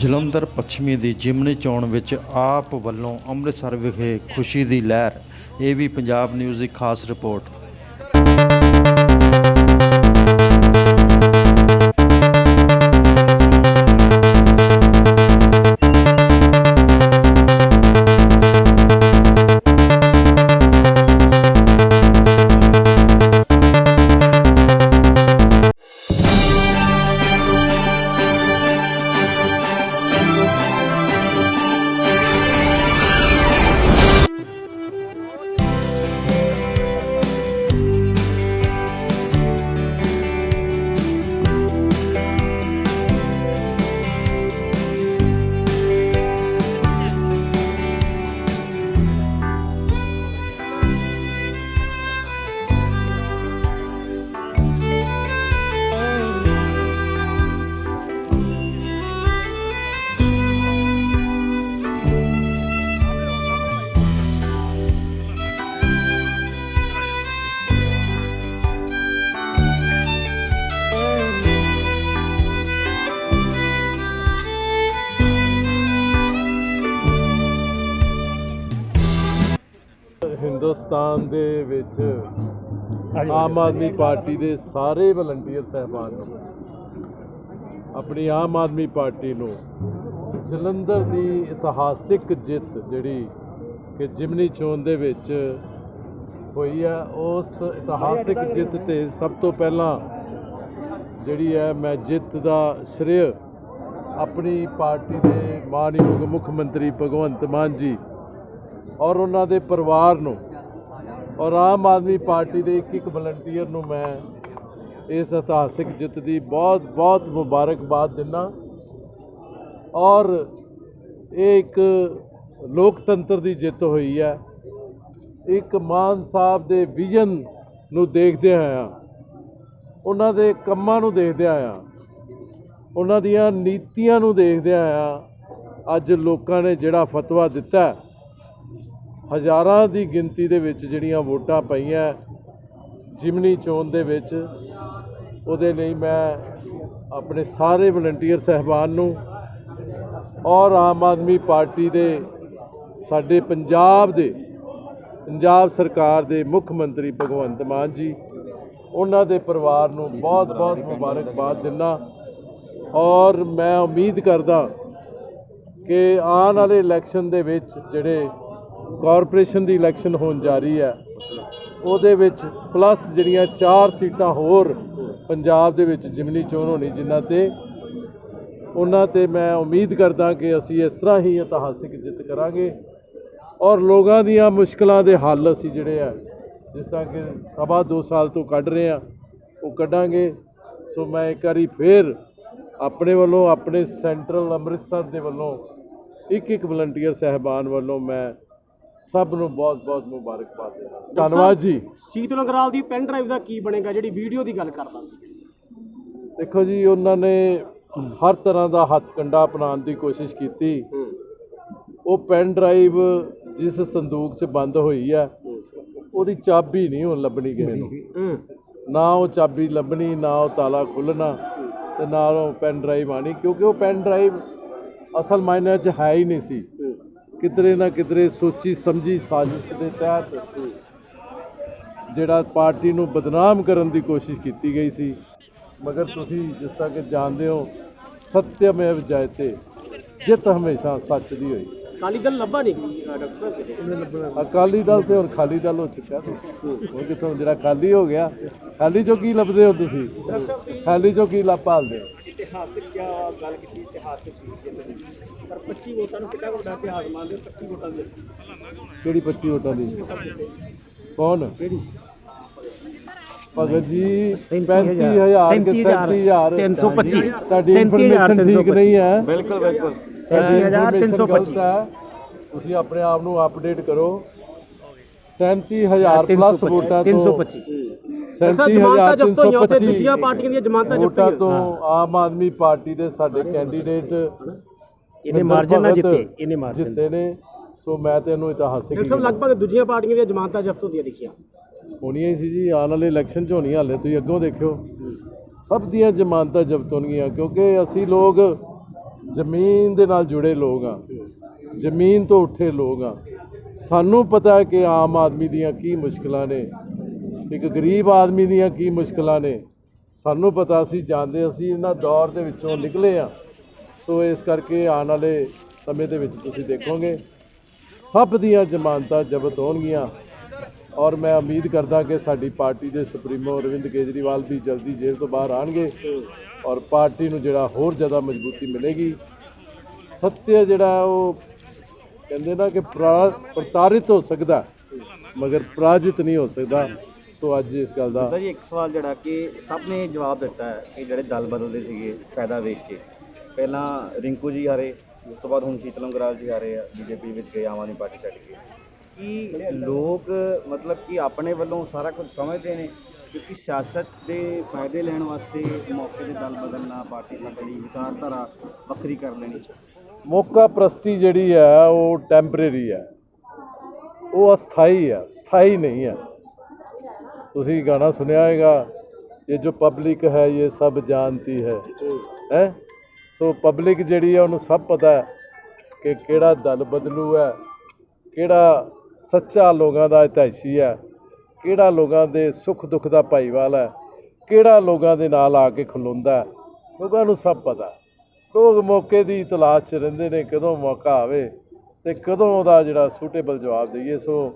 ਜਲੰਧਰ ਪੱਛਮੀ ਦੀ ਜਿਮਨੀ ਚੋਣ ਵਿੱਚ ਆਪ ਵੱਲੋਂ ਅੰਮ੍ਰਿਤਸਰ ਵਿਖੇ ਖੁਸ਼ੀ ਦੀ ਲਹਿਰ, ਇਹ ਵੀ ਪੰਜਾਬ ਨਿਊਜ਼ ਦੀ ਖਾਸ ਰਿਪੋਰਟ। ਹਿੰਦੁਸਤਾਨ ਦੇ ਵਿੱਚ ਆਮ ਆਦਮੀ ਪਾਰਟੀ ਦੇ ਸਾਰੇ ਵਲੰਟੀਅਰ ਸਹਿਬਾਨ ਨੂੰ। ਆਪਣੀ ਆਮ ਆਦਮੀ ਪਾਰਟੀ ਨੂੰ ਜਲੰਧਰ ਦੀ ਇਤਿਹਾਸਿਕ ਜਿੱਤ ਜਿਹੜੀ ਕਿ ਜਿਮਨੀ ਚੋਣ ਦੇ ਵਿੱਚ ਹੋਈ ਹੈ ਉਸ ਇਤਿਹਾਸਿਕ ਜਿੱਤ ਤੇ ਸਭ ਤੋਂ ਪਹਿਲਾਂ ਜਿਹੜੀ ਹੈ ਮੈਂ ਜਿੱਤ ਦਾ ਸ਼੍ਰੇਅ ਆਪਣੀ ਪਾਰਟੀ ਦੇ ਮਾਨਯੋਗ ਮੁੱਖ ਮੰਤਰੀ ਭਗਵੰਤ ਮਾਨ ਜੀ ਔਰ ਉਹਨਾਂ ਦੇ ਪਰਿਵਾਰ ਨੂੰ ਔਰ ਆਮ ਆਦਮੀ ਪਾਰਟੀ ਦੇ ਇੱਕ ਇੱਕ ਵਲੰਟੀਅਰ ਨੂੰ ਮੈਂ ਇਸ ਇਤਿਹਾਸਿਕ ਜਿੱਤ ਦੀ ਬਹੁਤ ਬਹੁਤ ਮੁਬਾਰਕਬਾਦ ਦਿੰਦਾ। ਔਰ ਇਹ ਇੱਕ ਲੋਕਤੰਤਰ ਦੀ ਜਿੱਤ ਹੋਈ ਹੈ। ਇੱਕ ਮਾਨ ਸਾਹਿਬ ਦੇ ਵਿਜ਼ਨ ਨੂੰ ਦੇਖਦੇ ਹੋਇਆ ਉਹਨਾਂ ਦੇ ਕੰਮਾਂ ਨੂੰ ਦੇਖਦੇ ਆਇਆ ਉਹਨਾਂ ਦੀਆਂ ਨੀਤੀਆਂ ਨੂੰ ਦੇਖਦੇ ਆਇਆ ਅੱਜ ਲੋਕਾਂ ਨੇ ਜਿਹੜਾ ਫਤਵਾ ਦਿੱਤਾ ਹਜ਼ਾਰਾਂ ਦੀ ਗਿਣਤੀ ਦੇ ਵਿੱਚ ਜਿਹੜੀਆਂ ਵੋਟਾਂ ਪਈਆਂ, ਜਿਮਨੀ ਚੋਣ ਦੇ ਵਿੱਚ, ਉਹਦੇ ਲਈ ਮੈਂ ਆਪਣੇ ਸਾਰੇ ਵਲੰਟੀਅਰ ਸਹਿਬਾਨ ਨੂੰ ਔਰ ਆਮ ਆਦਮੀ ਪਾਰਟੀ ਦੇ ਸਾਡੇ ਪੰਜਾਬ ਦੇ, ਪੰਜਾਬ ਸਰਕਾਰ ਦੇ ਮੁੱਖ ਮੰਤਰੀ ਭਗਵੰਤ ਮਾਨ ਜੀ, ਉਹਨਾਂ ਦੇ ਪਰਿਵਾਰ ਨੂੰ ਬਹੁਤ ਬਹੁਤ ਮੁਬਾਰਕਬਾਦ ਦਿੰਦਾ ਔਰ ਮੈਂ ਉਮੀਦ ਕਰਦਾ ਕਿ ਆਉਣ ਵਾਲੇ ਇਲੈਕਸ਼ਨ ਦੇ ਵਿੱਚ ਜਿਹੜੇ ਕਾਰਪੋਰੇਸ਼ਨ ਦੀ ਇਲੈਕਸ਼ਨ ਹੋਣ ਜਾ ਰਹੀ ਹੈ। ਉਹਦੇ ਵਿੱਚ ਪਲੱਸ ਜਿਹੜੀਆਂ ਚਾਰ ਸੀਟਾਂ ਹੋਰ ਪੰਜਾਬ ਦੇ ਵਿੱਚ ਜਿਮਨੀ ਚੋਣ ਹੋਣੀ, ਜਿਨ੍ਹਾਂ ਤੇ ਉਹਨਾਂ ਤੇ ਮੈਂ ਉਮੀਦ ਕਰਦਾ ਕਿ ਅਸੀਂ ਇਸ ਤਰ੍ਹਾਂ ਹੀ ਇਤਿਹਾਸਿਕ ਜਿੱਤ ਕਰਾਂਗੇ ਔਰ ਲੋਕਾਂ ਦੀਆਂ ਮੁਸ਼ਕਲਾਂ ਦੇ ਹੱਲ ਅਸੀਂ ਜਿਹੜੇ ਆ, ਜਿਸ ਤਰ੍ਹਾਂ ਕਿ ਸਵਾ ਦੋ ਸਾਲ ਤੋਂ ਕੱਢ ਰਹੇ ਆ ਉਹ ਕੱਢਾਂਗੇ। ਸੋ ਮੈਂ ਇੱਕ ਵਾਰੀ ਫੇਰ ਆਪਣੇ ਵੱਲੋਂ, ਆਪਣੇ ਸੈਂਟਰਲ ਅੰਮ੍ਰਿਤਸਰ ਦੇ ਵੱਲੋਂ ਇੱਕ ਇੱਕ ਵਲੰਟੀਅਰ ਸਹਿਬਾਨ ਵੱਲੋਂ ਮੈਂ ਸਭ ਨੂੰ ਬਹੁਤ-ਬਹੁਤ ਮੁਬਾਰਕਬਾਦ ਦਿੰਦਾ ਧੰਨਵਾਦ ਜੀ। ਸ਼ੀਤਲ ਅੰਗਰਾਲ ਦੀ ਪੈਨ ਡਰਾਈਵ ਦਾ ਕੀ ਬਣੇਗਾ ਜਿਹੜੀ ਵੀਡੀਓ ਦੀ ਗੱਲ ਕਰਦਾ ਸੀ? ਦੇਖੋ ਜੀ ਉਹਨਾਂ ਨੇ ਹਰ ਤਰ੍ਹਾਂ ਦਾ ਹੱਥ ਕੰਡਾ ਅਪਣਾਉਣ ਦੀ ਕੋਸ਼ਿਸ਼ ਕੀਤੀ। ਉਹ ਪੈਨ ਡਰਾਈਵ ਜਿਸ ਸੰਦੂਕ 'ਚ ਬੰਦ ਹੋਈ ਆ ਉਹਦੀ ਚਾਬੀ ਨਹੀਂ ਹੁਣ ਲੱਭਣੀ ਕਿਸੇ ਨੂੰ। ਨਾ ਉਹ ਚਾਬੀ ਲੱਭਣੀ ਨਾ ਉਹ ਤਾਲਾ ਖੁੱਲਣਾ ਤੇ ਨਾਲ ਉਹ ਪੈਨ ਡਰਾਈਵ ਆਣੀ ਕਿਉਂਕਿ ਉਹ ਪੈਨ ਡਰਾਈਵ ਅਸਲ ਮਾਇਨੇ 'ਚ ਹੈ ਹੀ ਨਹੀਂ ਸੀ। ਕਿਧਰੇ ਨਾ ਕਿਧਰੇ ਸੋਚੀ ਸਮਝੀ ਸਾਜ਼ਿਸ਼ ਦੇ ਤਹਿਤ ਜਿਹੜਾ ਪਾਰਟੀ ਨੂੰ ਬਦਨਾਮ ਕਰਨ ਦੀ ਕੋਸ਼ਿਸ਼ ਕੀਤੀ ਗਈ ਸੀ। ਮਗਰ ਤੁਸੀਂ ਜਿਸ ਤਰ੍ਹਾਂ ਕਿ ਜਾਣਦੇ ਹੋ ਸਤਿਅਮੇਵ ਜਯਤੇ ਜਿੱਤ ਹਮੇਸ਼ਾ ਸੱਚ ਦੀ ਹੋਈ। ਅਕਾਲੀ ਦਲ ਲੱਭਾ ਨਹੀਂ। ਡਾਕਟਰ ਸਾਹਿਬ ਅਕਾਲੀ ਦਲ ਤੇ ਹੁਣ ਖਾਲੀ ਦਲ ਹੋ ਚੁੱਕਿਆ ਉਹ ਕਿਥੋਂ ਜਿਹੜਾ ਖਾਲੀ ਹੋ ਗਿਆ ਖਾਲੀ ਚੋਂ ਕੀ ਲੱਭਦੇ ਹੋ ਤੁਸੀਂ? ਖਾਲੀ ਚੋਂ ਕੀ ਲੱਭ ਭਾਲਦੇ ਹੋ? ਇਤਿਹਾਸਿਕ ਕਿਆ ਗੱਲ ਕੀਤੀ ਇਤਿਹਾਸਿਕ ਸੀ ਪਰ 25 ਵੋਟਾਂ ਨੂੰ ਕਿੰਨਾ ਵੱਡਾ ਇਤਿਹਾਸ ਮੰਨਦੇ ਹੋ? 25 ਵੋਟਾਂ ਦੇ। ਕਿਹੜੀ 25 ਵੋਟਾਂ ਦੀ? ਕੌਣ? ਕਿਹੜੀ? ਭਗਤ ਜੀ 35000 ਕਿ 37000 325 ਤੁਹਾਡੀ ਇਨਫੋਰਮੇਸ਼ਨ ਠੀਕ ਨਹੀਂ ਹੈ ਬਿਲਕੁਲ ਬਿਲਕੁਲ। ਸਾਡੀ 37325 ਹੈ। ਤੁਸੀਂ ਆਪਣੇ ਆਪ ਨੂੰ ਅਪਡੇਟ ਕਰੋ। 37000 ਪਲੱਸ ਵੋਟਾਂ ਤੋਂ 325 ਸਰ ਜਮਾਨਤਾਂ ਜ਼ਬਤ ਹੋਈਆਂ ਉੱਥੇ 37025 ਦੂਜੀਆਂ ਪਾਰਟੀਆਂ ਦੀਆਂ ਜਮਾਨਤਾਂ ਜ਼ਬਤ ਹੋਈਆਂ। ਤੋਂ ਆਮ ਆਦਮੀ ਪਾਰਟੀ ਦੇ ਸਾਡੇ ਕੈਂਡੀਡੇਟ ਇਹਨੇ ਮਾਰਜਨ ਨਾਲ ਜਿੱਤੇ ਇਹਨੇ ਮਾਰਜਨ ਜਿੱਤੇ ਨੇ ਸੋ ਮੈਂ ਤੇ ਇਹਨੂੰ ਇਤਿਹਾਸਿਕ ਡਾਕਟਰ ਸਾਹਿਬ ਲਗਭਗ ਦੂਜੀਆਂ ਪਾਰਟੀਆਂ ਦੀਆਂ ਜਮਾਨਤਾਂ ਜ਼ਬਤ ਹੁੰਦੀਆਂ ਦਿਖੀਆਂ। ਹੋਣੀਆਂ ਹੀ ਸੀ ਜੀ ਆਉਣ ਵਾਲੇ ਇਲੈਕਸ਼ਨ 'ਚ ਹੋਣੀਆਂ ਹਾਲੇ ਤੁਸੀਂ ਅੱਗੋਂ ਦੇਖਿਓ। ਸਭ ਦੀਆਂ ਜ਼ਮਾਨਤਾਂ ਜ਼ਬਤ ਹੋਣਗੀਆਂ ਕਿਉਂਕਿ ਅਸੀਂ ਲੋਕ ਜ਼ਮੀਨ ਦੇ ਨਾਲ ਜੁੜੇ ਲੋਕ ਆ ਜ਼ਮੀਨ ਤੋਂ ਉੱਠੇ ਲੋਕ ਆ ਸਾਨੂੰ ਪਤਾ ਹੈ ਕਿ ਆਮ ਆਦਮੀ ਦੀਆਂ ਕੀ ਮੁਸ਼ਕਲਾਂ ਨੇ। ਇੱਕ ਗਰੀਬ ਆਦਮੀ ਦੀਆਂ ਕੀ ਮੁਸ਼ਕਲਾਂ ਨੇ? ਸਾਨੂੰ ਪਤਾ ਸੀ, ਜਾਣਦੇ ਅਸੀਂ ਇਹਨਾਂ ਦੌਰ ਦੇ ਵਿੱਚੋਂ ਨਿਕਲੇ ਆ ਸੋ ਇਸ ਕਰਕੇ ਆਉਣ ਵਾਲੇ ਸਮੇਂ ਦੇ ਵਿੱਚ ਤੁਸੀਂ ਦੇਖੋਗੇ, ਸਭ ਦੀਆਂ ਜ਼ਮਾਨਤਾਂ ਜ਼ਬਤ ਹੋਣਗੀਆਂ। ਔਰ ਮੈਂ ਉਮੀਦ ਕਰਦਾ ਕਿ ਸਾਡੀ ਪਾਰਟੀ ਦੇ ਸੁਪਰੀਮੋ ਅਰਵਿੰਦ ਕੇਜਰੀਵਾਲ ਵੀ ਜਲਦੀ ਜੇਲ੍ਹ ਤੋਂ ਬਾਹਰ ਆਣਗੇ ਔਰ ਪਾਰਟੀ ਨੂੰ ਜਿਹੜਾ ਹੋਰ ਜ਼ਿਆਦਾ ਮਜ਼ਬੂਤੀ ਮਿਲੇਗੀ। ਸੱਤਿਆ ਜਿਹੜਾ ਉਹ ਕਹਿੰਦੇ ਨਾ ਕਿ ਪ੍ਰਾ- ਪ੍ਰਤਾੜਿਤ ਹੋ ਸਕਦਾ, ਮਗਰ ਪਰਾਜਿਤ ਨਹੀਂ ਹੋ ਸਕਦਾ। ਸੋ ਅੱਜ ਇਸ ਗੱਲ ਦਾ ਸਰ ਜੀ ਇੱਕ ਸਵਾਲ ਜਿਹੜਾ ਕਿ ਸਭ ਨੇ ਜਵਾਬ ਦਿੱਤਾ ਹੈ ਕਿ ਜਿਹੜੇ ਦਲ ਬਦਲਦੇ ਸੀਗੇ ਫਾਇਦਾ ਵੇਖ ਕੇ। ਪਹਿਲਾਂ ਰਿੰਕੂ ਜੀ ਹਾਰੇ ਉਸ ਤੋਂ ਬਾਅਦ ਹੁਣ ਸ਼ੀਤਲਮ ਗਰਾਲ ਜੀ ਹਾਰੇ ਆ ਬੀਜੇਪੀ ਵਿੱਚ ਗਏ ਆਮ ਆਦਮੀ ਪਾਰਟੀ ਛੱਡ ਕੇ। ਕੀ ਲੋਕ ਮਤਲਬ ਕਿ ਆਪਣੇ ਵੱਲੋਂ ਸਾਰਾ ਕੁਝ ਸਮਝਦੇ ਨੇ? ਕਿਉਂਕਿ ਸਿਆਸਤ ਦੇ ਫਾਇਦੇ ਲੈਣ ਵਾਸਤੇ ਮੌਕੇ ਦੇ ਦਲ ਬਦਲਣਾ ਪਾਰਟੀ ਬਦਲਣੀ ਵਿਚਾਰਧਾਰਾ ਵੱਖਰੀ ਕਰ ਲੈਣੀ ਮੌਕਾ ਪ੍ਰਸਤੀ ਜਿਹੜੀ ਹੈ ਉਹ ਟੈਂਪਰੇਰੀ ਹੈ। ਉਹ ਅਸਥਾਈ ਹੈ ਸਥਾਈ ਨਹੀਂ ਹੈ। ਤੁਸੀਂ ਗਾਣਾ ਸੁਣਿਆ ਹੋਵੇਗਾ ਇਹ ਜੋ ਪਬਲਿਕ ਹੈ, ਇਹ ਸਭ ਜਾਣਤੀ ਹੈ। ਹੈ? ਸੋ ਪਬਲਿਕ ਜਿਹੜੀ ਹੈ, ਉਹਨੂੰ ਸਭ ਪਤਾ ਹੈ ਕਿ ਕਿਹੜਾ ਦਲ ਬਦਲੂ ਹੈ, ਕਿਹੜਾ ਸੱਚਾ ਲੋਕਾਂ ਦਾ ਹਿਤੈਸ਼ੀ ਹੈ, ਕਿਹੜਾ ਲੋਕਾਂ ਦੇ ਸੁੱਖ ਦੁੱਖ ਦਾ ਭਾਈਵਾਲ ਹੈ, ਕਿਹੜਾ ਲੋਕਾਂ ਦੇ ਨਾਲ ਆ ਕੇ ਖਲੋਂਦਾ ਲੋਕਾਂ ਨੂੰ ਸਭ ਪਤਾ ਲੋਕ ਮੌਕੇ ਦੀ ਤਲਾਸ਼ 'ਚ ਰਹਿੰਦੇ ਨੇ, ਕਦੋਂ ਮੌਕਾ ਆਵੇ ਤੇ ਕਦੋਂ ਉਹਦਾ ਜਿਹੜਾ ਸੂਟੇਬਲ ਜਵਾਬ ਦਈਏ। ਸੋ